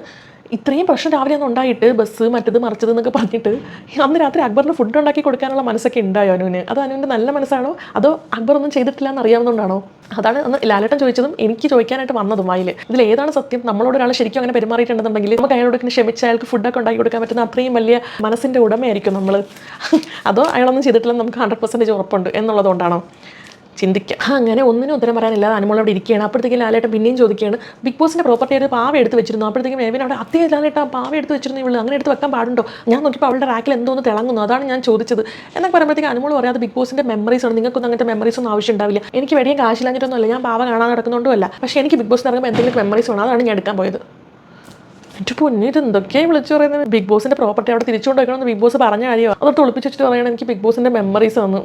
ഇത്രയും പ്രശ്നം രാവിലെ ഒന്നും ഉണ്ടായിട്ട് ബസ് മറ്റത് മറിച്ചത് എന്നൊക്കെ പറഞ്ഞിട്ട് അന്ന് രാത്രി അക്ബറിന് ഫുഡ് ഉണ്ടാക്കി കൊടുക്കാനുള്ള മനസ്സൊക്കെ ഉണ്ടായോ അനുവിന്? അത് അനുവിന്റെ നല്ല മനസ്സാണോ? അതോ അക്ബർ ഒന്നും ചെയ്തിട്ടില്ല എന്ന് അറിയാവുന്നതുകൊണ്ടാണോ? അതാണ് അന്ന് ലാലേട്ടൻ ചോദിച്ചതും എനിക്ക് ചോദിക്കാനായിട്ട് വന്നതും വായിൽ ഇതിൽ ഏതാണ് സത്യം? നമ്മളോട് ഒരാൾ ശരിക്കും അങ്ങനെ പെരുമാറിയിട്ടുണ്ടെന്നുണ്ടെങ്കിൽ നമുക്ക് അയാളോട് ഇങ്ങനെ ക്ഷമിച്ച് അയാൾക്ക് ഫുഡൊക്കെ ഉണ്ടാക്കി കൊടുക്കാൻ പറ്റുന്ന അത്രയും വലിയ മനസ്സിന്റെ ഉടമയായിരിക്കും നമ്മൾ അതോ അയാളൊന്നും ചെയ്തിട്ടില്ലെന്ന് നമുക്ക് ഹൺഡ്രഡ് പെർസെന്റേജ് ഉറപ്പുണ്ട് എന്നുള്ളതുകൊണ്ടാണോ? ചിന്തിക്കാം. അങ്ങനെ ഒന്നിനും ഉത്തരം പറയാനില്ല അനുമോൾ അവിടെ ഇരിക്കുകയാണ്. അപ്പോഴത്തേക്കും ലാലേട്ടൻ പിന്നെയും ചോദിക്കുകയാണ് ബിഗ് ബോസിന്റെ പ്രോപ്പർട്ടി ആയിട്ട് പാവ എടുത്ത് വെച്ചിരുന്നു? അപ്പോഴത്തേക്കും മേവിൻ അവിടെ അതേ ലാലേട്ട പാവ എടുത്ത് വെച്ചിരുന്നു ഇവിടെ അങ്ങനെ എടുത്ത് വെക്കാൻ പാടുണ്ടോ? ഞാൻ നോക്കിയപ്പോൾ അവളുടെ റാക്കിൽ എന്തോന്ന് തിളങ്ങുന്നു അതാണ് ഞാൻ ചോദിച്ചത്. എന്നൊക്കെ പറയുമ്പോഴത്തേക്കും അനുമോൾ പറയാതെ ബിഗ് ബോസിന്റെ മെമ്മറീസ് ആണ് നിങ്ങൾക്കൊന്നും അങ്ങനത്തെ മെമ്മറീസ് ഒന്നും ആവശ്യം ഉണ്ടാവില്ല. എനിക്ക് വെടിയും കാശില്ലാഞ്ഞിട്ടൊന്നുമല്ല ഞാൻ പാവ കാണാൻ നടക്കുന്നുണ്ടല്ല പക്ഷേ എനിക്ക് ബിഗ് ബോസ് ഇറങ്ങുമ്പോൾ എന്തെങ്കിലും മെമ്മറീസ് വേണം അതാണ് ഞാൻ എടുക്കാൻ പോയത്. എന്റെ പൊന്നി ഇത് എന്തൊക്കെയാണ് വിളിച്ചു പറയുന്നത്? ബിഗ് ബോസിന്റെ പ്രോപ്പർട്ടി അവിടെ തിരിച്ചുകൊണ്ട് വെക്കണമെന്ന് ബിഗ് ബോസ് പറഞ്ഞ കാര്യമാണ് അത് ഒളിപ്പിച്ചിട്ട് പറയണം എനിക്ക് ബിഗ് ബോസിന്റെ മെമ്മറീസ് തന്നു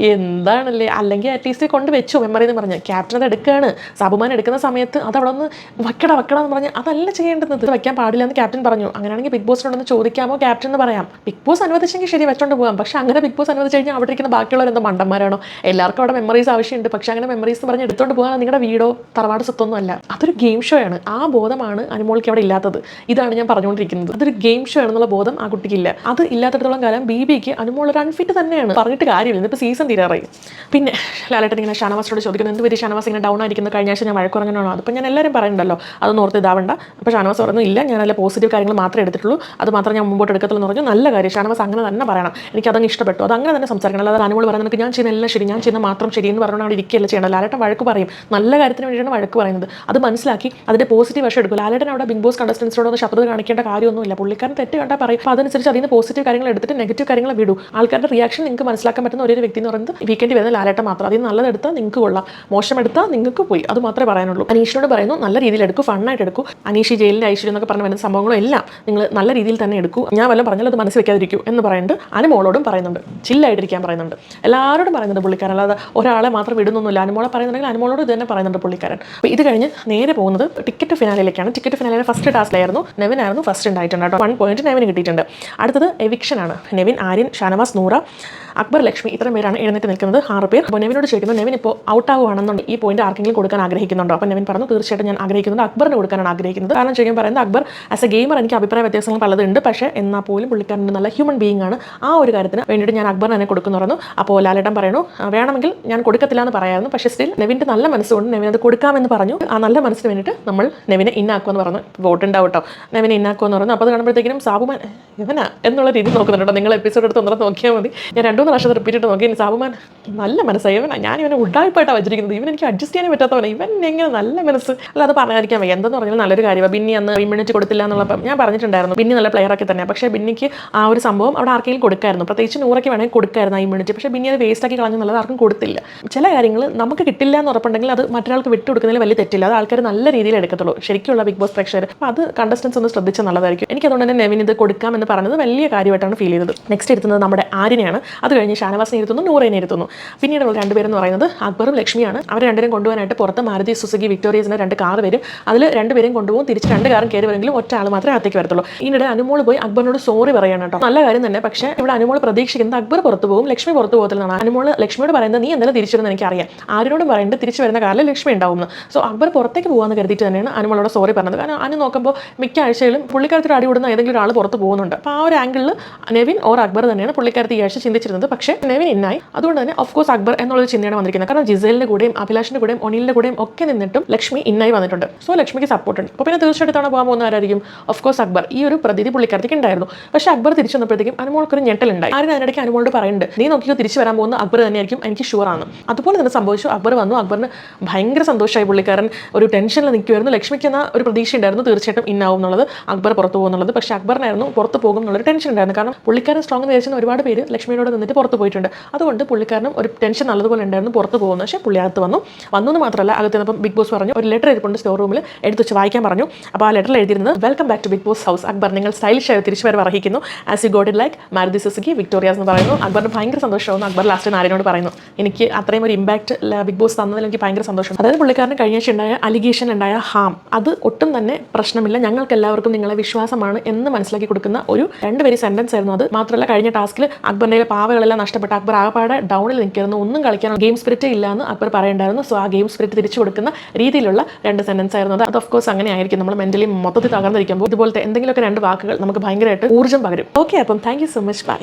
എന്താണല്ലേ? അല്ലെങ്കിൽ അറ്റ്ലീസ്റ്റ് കൊണ്ട് വെച്ചു മെമ്മറി എന്ന് പറഞ്ഞ്. ക്യാപ്റ്റൻ അത് എടുക്കുകയാണ് സാബുമാൻ എടുക്കുന്ന സമയത്ത് അത് അവിടെ ഒന്ന് വെക്കട വക്കട എന്ന് പറഞ്ഞ്. അതല്ല ചെയ്യേണ്ടത് ഇത് വയ്ക്കാൻ പാടില്ല എന്ന് ക്യാപ്റ്റൻ പറഞ്ഞു. അങ്ങനെയാണെങ്കിൽ ബിഗ് ബോസിനോടൊന്ന് ചോദിക്കാമോ ക്യാപ്റ്റൻ എന്ന് പറയാം. ബിഗ് ബോസ് അനുവദിച്ചെങ്കിൽ ശരി വെച്ചോണ്ട് പോകാം. പക്ഷെ അങ്ങനെ ബിഗ് ബോസ് അനുവദിച്ച് കഴിഞ്ഞാൽ അവിടെ ഇരിക്കുന്ന ബാക്കിയുള്ളവർ മണ്ടന്മാരാണോ? എല്ലാവർക്കും അവിടെ മെമ്മറീസ് ആവശ്യമുണ്ട്. പക്ഷെ അങ്ങനെ മെമ്മറീസ് പറഞ്ഞ് എടുത്തോണ്ട് പോകാൻ നിങ്ങളുടെ വീടോ തറവാട് സ്വത്തൊന്നും അല്ല. അതൊരു ഗെയിം ഷോ ആണ്. ആ ബോധമാണ് അനുമോൾക്ക് അവിടെ ഇല്ലാത്തത്. ഇതാണ് ഞാൻ പറഞ്ഞുകൊണ്ടിരിക്കുന്നത്. അതൊരു ഗെയിം ഷോ ആണെന്നുള്ള ബോധം ആ കുട്ടിക്കില്ല അത് ഇല്ലാത്തടത്തോളം കാലം ബി ബിക്ക് അനുമോൾ ഒരു അൺഫിറ്റ് തന്നെയാണ്. പറഞ്ഞിട്ട് കാര്യമില്ല. ഇപ്പൊ സീസൺ തീരാറായി പിന്നെ ലാലേട്ടൻ ഇങ്ങനെ ഷാനവാസിനോട് ചോദിക്കുന്നു എന്ത് പറ്റി ഷാനവാസ് ഇങ്ങനെ ഡൗൺ ആയിരിക്കുന്നത് കഴിഞ്ഞ ആഴ്ച ഞാൻ വഴക്കുറങ്ങനാണോ അതിപ്പോൾ ഞാൻ എല്ലാവരും പറയുന്നുണ്ടല്ലോ. അതൊന്നും ഓർത്ത് ഇതാവണ്ട അപ്പോൾ ഷാനവാസ് പറഞ്ഞു ഇല്ല ഞാൻ നല്ല പോസിറ്റീവ് കാര്യങ്ങൾ മാത്രമേ എടുത്തിട്ടുള്ളൂ. അത് മാത്രം ഞാൻ മുമ്പോട്ട് എടുക്കത്തുള്ളൂ എന്ന് പറഞ്ഞു. നല്ല കാര്യം ഷാനവാസ് അങ്ങനെ തന്നെ പറയണം. എനിക്ക് അതങ്ങ് ഇഷ്ടപ്പെട്ടു. അത് അങ്ങനെ തന്നെ സംസാരിക്കണം. അല്ലാതെ അനുമോൾ പറയുന്നത് "നിനക്ക് ഞാൻ ചെയ്യുന്ന എല്ലാം ശരി ഞാൻ ചെയ്യുന്ന മാത്രം ശരി എന്ന് പറഞ്ഞുകൊണ്ട് അവിടെ ഇരിക്കുകയല്ല ചെയ്യണം ലാലേട്ടൻ വഴക്ക് പറയും. നല്ല കാര്യത്തിന് വേണ്ടിയാണ് വഴക്ക് പറയുന്നത്. അത് മനസ്സിലാക്കി അതിന്റെ പോസിറ്റീവ് വശം എടുക്കും. ലാലേട്ടൻ അവിടെ ബിഗ് ബോസ് കണ്ടസ്റ്റൻസിനോട് ഒന്ന് ശത്രുത കാണിക്കേണ്ട കാര്യമൊന്നുമില്ല. പുള്ളിക്കാരൻ തെറ്റ് കണ്ടാൽ പറയും. അപ്പോൾ അതനുസരിച്ച് അതിന് പോസിറ്റീവ് കാര്യങ്ങൾ എടുത്തിട്ട് നെഗറ്റീവ് കാര്യങ്ങൾ വിടൂ. ആൾക്കാരുടെ റിയാക്ഷൻ നിങ്ങൾക്ക് മനസ്സിലാക്കാൻ പറ്റുന്ന ഒരു വ്യക്തി എന്ന് വീക്കെൻഡ് വരുന്ന ലാലേട്ട മാത്രം. അതിൽ നല്ലത് എടുത്താൽ നിങ്ങൾക്ക് കൊള്ളാം. മോശം എടുത്താൽ നിങ്ങൾക്ക് പോയി. അത് മാത്രമേ പറയാനുള്ളൂ. അനീഷിനോട് പറയുന്നു നല്ല രീതിയിൽ എടുക്കൂ ഫണ്ണായിട്ട് എടുക്കൂ. അനീഷി ജയിലിന്റെ ഐശ്വര്യം എന്നൊക്കെ പറഞ്ഞ വരുന്ന സംഭവങ്ങളും എല്ലാം നിങ്ങൾ നല്ല രീതിയിൽ തന്നെ എടുക്കൂ. ഞാൻ വല്ലതും പറഞ്ഞാൽ അത് മനസ്സിൽ വെക്കാതിരിക്കൂ എന്ന് പറയുന്നുണ്ട്. അനുമോളോടും പറയുന്നുണ്ട്. ചില്ലായിട്ടിരിക്കാൻ പറയുന്നുണ്ട്. എല്ലാവരോടും പറയുന്നുണ്ട് പുള്ളിക്കാരൻ. അല്ലാതെ ഒരാളെ മാത്രം വിടുന്നൊന്നുമില്ല. അനുമോളെ പറയുന്നുണ്ടെങ്കിൽ അനുമോളോട് ഇത് തന്നെ പറയുന്നുണ്ട് പുള്ളിക്കാരൻ. അപ്പോൾ ഇത് കഴിഞ്ഞ് നേരെ പോകുന്നത് ടിക്കറ്റ് ഫിനാലിലേക്കാണ് ടിക്കറ്റ് ഫിനാലിലെ ഫസ്റ്റ് ടാസ്കിലായിരുന്നു നെവിൻ ആയിരുന്നു ഫസ്റ്റ് ഉണ്ടായിട്ടുണ്ട് കേട്ടോ. വൺ പോയിന്റ് നെവിന് കിട്ടിയിട്ടുണ്ട്. അടുത്തത് എവിക്ഷൻ ആണ്. നെവിൻ ആര്യൻ ഷാനവാസ് നൂറ. അക്ബർ ലക്ഷ്മി ഇത്രയും പേരാണ് എഴുന്നേറ്റ് നിൽക്കുന്നത്. ആറ് പേർ. അപ്പോൾ നെവിനോട് ചോദിക്കുന്നു നെവിൻ ഇപ്പോൾ ഔട്ട് ആവുകയാണെന്നുണ്ട് ഈ പോയിന്റ് ആർക്കെങ്കിലും കൊടുക്കാൻ ആഗ്രഹിക്കുന്നുണ്ടോ? അപ്പോൾ നെവിൻ പറഞ്ഞു തീർച്ചയായിട്ടും ഞാൻ ആഗ്രഹിക്കുന്നത് അക്ബറിന് കൊടുക്കാനാണ് ആഗ്രഹിക്കുന്നത്. കാരണം ചോദിക്കാൻ പറയുന്നത് അക്ബർ ആസ് എ ഗെയിമർ എനിക്ക് അഭിപ്രായ വ്യത്യാസങ്ങൾ പലതുണ്ട്. പക്ഷേ എന്നാൽ പോലും പുള്ളിക്കാരന്റെ നല്ല ഹ്യൂമൻ ബീയിങ് ആണ്. ആ ഒരു കാര്യത്തിന് വേണ്ടിയിട്ട് ഞാൻ അക്ബറിനെ തന്നെ കൊടുക്കുന്നു പറഞ്ഞു. അപ്പോൾ ലാലേട്ടൻ പറയുന്നു വേണമെങ്കിൽ ഞാൻ കൊടുക്കത്തില്ല എന്ന് പറയായിരുന്നു. പക്ഷേ സ്റ്റിൽ നെവിന്റെ നല്ല മനസ്സുകൊണ്ട് നെവിൻ അത് കൊടുക്കാമെന്ന് പറഞ്ഞു. ആ നല്ല മനസ്സിന് വേണ്ടിയിട്ട് നമ്മൾ നെവിനെ ഇന്നാക്കുമെന്ന് പറഞ്ഞു. വോട്ട് ഉണ്ടാവും കേട്ടോ നെവിനെ ഇന്നാക്കുമെന്ന് പറഞ്ഞു. അപ്പോൾ അത് കാണുമ്പോഴത്തേക്കും സാബുമാൻ ഇവനാ എന്നുള്ള രീതി നോക്കുന്നുണ്ട് നിങ്ങൾ എപ്പിസോഡ് എടുത്ത് ഒന്നര നോക്കിയാൽ മതി. ഞാൻ രണ്ടു മൂന്ന് വർഷം റിപ്പീറ്റ് നോക്കി ഇനി സാബുമാൻ നല്ല മനസ്സായി. ഇവനാ ഞാൻ ഇവനെ ഉഡായിപ്പായിട്ടാണ് വെച്ചിരിക്കുന്നത്. ഇവൻ എനിക്ക് അഡ്ജസ്റ്റ് ചെയ്യാൻ പറ്റാത്തവനെ ഇവൻ എങ്ങനെ നല്ല മനസ്സ്? അല്ല അത് പറയാതിരിക്കാൻ വയ്യ. എന്തെന്ന് പറഞ്ഞാൽ നല്ലൊരു കാര്യമാണ് ബിന്നി അന്ന് ഇമ്മ്യൂണിറ്റി കൊടുത്തില്ല എന്നുള്ളപ്പം ഞാൻ പറഞ്ഞിട്ടുണ്ടായിരുന്നു. ബിന്നി നല്ല പ്ലെയർ ഒക്കെ തന്നെ. പക്ഷേ ബിന്നിക്ക് ആ ഒരു സംഭവം അവിടെ ആർക്കെങ്കിലും കൊടുക്കായിരുന്നു. പ്രത്യേകിച്ച് നൂറൊക്കെ വേണമെങ്കിൽ കൊടുക്കായിരുന്നു ആ ഇമ്മ്യൂണിറ്റി പക്ഷേ ബിന്നി അത് വേസ്റ്റ് ആക്കി കളഞ്ഞെന്നുള്ളത് ആർക്കും കൊടുത്തില്ല. ചില കാര്യങ്ങൾ നമുക്ക് കിട്ടില്ല എന്ന് ഉറപ്പുണ്ടെങ്കിൽ അത് മറ്റൊരാൾക്ക് വിട്ടു കൊടുക്കുന്നതിൽ വലിയ തെറ്റില്ല. അത് ആൾക്കാർ നല്ല രീതിയിൽ എടുക്കത്തുള്ളൂ. ശരിക്കുള്ള ബിഗ് ബോസ് പ്രേക്ഷകർ. അപ്പോൾ അത് കണ്ടസ്റ്റൻസ് ഒന്ന് ശ്രദ്ധിച്ചാൽ നല്ലതായിരിക്കും. എനിക്ക് അതുകൊണ്ട് തന്നെ നെവിൻ ഇത് കൊടുക്കാമെന്ന് പറഞ്ഞത് വലിയ കാര്യമായിട്ടാണ് ഫീൽ ചെയ്തത്. നെക്സ്റ്റ് എടുത്തുന്നത് നമ്മുടെ ആര്യനെയാണ്. അത് കഴിഞ്ഞ് ഷാനവാസിനെ ഇരുത്തുന്നു നൂറേനെ ഇരുത്തുന്നു പിന്നീടുള്ള രണ്ടുപേരെന്ന് പറയുന്നത് അക്ബറും ലക്ഷ്മിയാണ്. അവർ രണ്ടുപേരും കൊണ്ടുപോകാനായിട്ട് പുറത്ത് മാരുതി സുസുക്കി വിക്ടോറിയസിന് രണ്ട് കാർ വരും. അതിൽ രണ്ടുപേരും കൊണ്ടുപോകും. തിരിച്ച് രണ്ട് കാറും കയറി വരെങ്കിലും ഒറ്റ ആൾ മാത്രമേ അകത്തേക്ക് വരത്തുള്ളൂ. ഇതിനിടെ അനുമോൾ പോയി അക്ബറിനോട് സോറി പറയണം കേട്ടോ. നല്ല കാര്യം തന്നെ. പക്ഷേ ഇവിടെ അനുമോൾ പ്രതീക്ഷിക്കുന്നത് അക്ബർ പുറത്തു പോകും ലക്ഷ്മി പുറത്തു പോകത്തില്ലെന്നാണ്. അനുമോൾ ലക്ഷ്മിയോട് പറയുന്നത് നീ എന്തായാലും തിരിച്ചിരുന്ന് എനിക്കറിയാം. ആരോടും പറയുന്നത് തിരിച്ചു വരുന്ന കാറിൽ ലക്ഷ്മി ഉണ്ടാവും സോ അക്ബർ പുറത്തേക്ക് പോകാമെന്ന് കരുതിയിട്ട് തന്നെയാണ് അനുമോളോട് സോറി പറഞ്ഞത്. കാരണം അനു നോക്കുമ്പോൾ മിക്ക ആഴ്ചയിലും പുള്ളിക്കാരത്തിൽ അടിവിടുന്ന ഏതെങ്കിലും ഒരാൾ പുറത്ത് പോകുന്നുണ്ട്. അപ്പോൾ ആ ഒരു ആംഗിളിൽ നെവിൻ ഓർ അക്ബർ തന്നെയാണ് പുള്ളിക്കാരത്തി ഈ ആഴ്ച ചിന്തിച്ചിരുന്നത്. പക്ഷേ നെവിൻ ഇന്നായി. അതുകൊണ്ട് തന്നെ ഓഫ് കോഴ്സ് അക്ബർ എന്നുള്ളൊരു ചിന്തയാണ് വന്നിരിക്കുന്നത്. കാരണം ജിസേലിന്റെ കൂടെയും അഭിലാഷിന്റെ കൂടെയും ഒനിലിന്റെ കൂടെയും ഒക്കെ നിന്നിട്ടും ലക്ഷ്മി ഇന്നായി വന്നിട്ടുണ്ട്. സോ ലക്ഷ്മിക്ക് സപ്പോർട്ട് ഉണ്ട്. അപ്പോൾ പിന്നെ തീർച്ചയായിട്ടും പോകാൻ പോകുന്ന ആരായിരിക്കും? Of course Akbar. ഈ ഒരു പ്രതീതി പുള്ളിക്കാരത്തേക്ക് ഉണ്ടായിരുന്നു. പക്ഷേ അക്ബർ തിരിച്ചു വന്നപ്പോഴത്തേക്കും അനുമോൾക്കൊരു ഞെട്ടലുണ്ടായി. ആരും അതിനിടയ്ക്ക് അനുമോളോട് പറയുന്നുണ്ട് നീ നോക്കിയോ തിരിച്ചു വരാൻ പോകുന്ന അക്ബർ തന്നെയായിരിക്കും എനിക്ക് ഷുവർ ആണ്. അതുപോലെ തന്നെ സംഭവിച്ചു. അക്ബർ വന്നു. അക്ബറിന് ഭയങ്കര സന്തോഷമായി പുള്ളിക്കാരൻ ഒരു ടെൻഷനിൽ നിൽക്കുമായിരുന്നു ലക്ഷ്മിക്ക് എന്ന ഒരു പ്രതീക്ഷ ഉണ്ടായിരുന്നു തീർച്ചയായിട്ടും ഇന്നാവും എന്നുള്ളത്. അക്ബർ പുറത്തു പോകുന്നുള്ളത് പക്ഷേ അക്ബറിനായിരുന്നു പുറത്തു പോകും എന്നുള്ളൊരു ടെൻഷൻ ഉണ്ടായിരുന്നു. കാരണം പുള്ളിക്കാരൻ സ്ട്രോങ് എന്ന് വിചാരിച്ചിരുന്ന ഒരുപാട് പേര് ലക്ഷ്മിയോട് പുറത്ത് പോയിട്ടുണ്ട്. അതുകൊണ്ട് പുള്ളിക്കാരനും ഒരു ടെൻഷൻ നല്ലതുപോലെ ഉണ്ടായിരുന്നു പുറത്ത് പോകുന്നത് പക്ഷേ പുള്ളി അകത്ത് വന്നു. വന്നു എന്ന് മാത്രമല്ല അകത്ത് നിന്നപ്പം ബിഗ് ബോസ് പറഞ്ഞു ഒരു ലെറ്റർ എഴുതിക്കൊണ്ട് സ്റ്റോർ റൂമിൽ എടുത്ത് വെച്ച് വായിക്കാൻ പറഞ്ഞു. അപ്പോൾ ആ ലെറ്ററിൽ എഴുതിയിരുന്നത് welcome back to Bigg Boss house Akbar നിങ്ങൾ സ്റ്റൈലിഷ് ആയി തിരിച്ചു വരവ് അർഹിക്കുന്നു. As you got it like Maruti Suzuki Victoris എന്ന് പറയുന്നു. അക്ബറിന് ഭയങ്കര സന്തോഷമാവുന്നു. അക്ബർ ലാസ്റ്റ് നാരിനോട് പറയുന്നു. എനിക്ക് അത്രയും ഒരു ഇമ്പാക്റ്റ് ബിഗ് ബോസ് തന്നതിൽ എനിക്ക് ഭയങ്കര സന്തോഷം. അതായത് പുള്ളിക്കാരന് കഴിഞ്ഞ ആഴ്ച ഉണ്ടായ അലിഗേഷൻ ഉണ്ടായ ഹാം അത് ഒട്ടും തന്നെ പ്രശ്നമില്ല. ഞങ്ങൾക്ക് എല്ലാവർക്കും നിങ്ങളെ വിശ്വാസമാണ് എന്ന് മനസ്സിലാക്കി കൊടുക്കുന്ന ഒരു രണ്ട് പേര് സെന്റൻസ് ആയിരുന്നു അത്. മാത്രമല്ല കഴിഞ്ഞ ടാസ്കിൽ അക്ബറിന്റെ പാവകളെല്ലാം നഷ്ടപ്പെട്ട അക്ബർ ആകപ്പാടെ ഡൗണിൽ നിൽക്കുന്നു ഒന്നും കളിക്കാൻ ഗെയിം സ്പിരിറ്റ് ഇല്ല എന്ന് അക്ബർ പറയണ്ടായിരുന്നു സോ ആ ഗെയിം സ്പിരിറ്റ് തിരിച്ചു കൊടുക്കുന്ന രീതിയിലുള്ള രണ്ട് സെന്റൻസ് ആയിരുന്നു അത്. അത് ഓഫ് കോഴ്സ് അങ്ങനെ ആയിരിക്കും. നമ്മൾ മെന്റലി മൊത്തത്തിൽ തകർന്നിരിക്കുമ്പോൾ ഇതുപോലത്തെ എന്തെങ്കിലുമൊക്കെ രണ്ട് വാക്കുകൾ നമുക്ക് ഭയങ്കരമായിട്ട് ഊർജം പകരും. ഓക്കെ അപ്പം താങ്ക് സോ മച്ച് ബൈ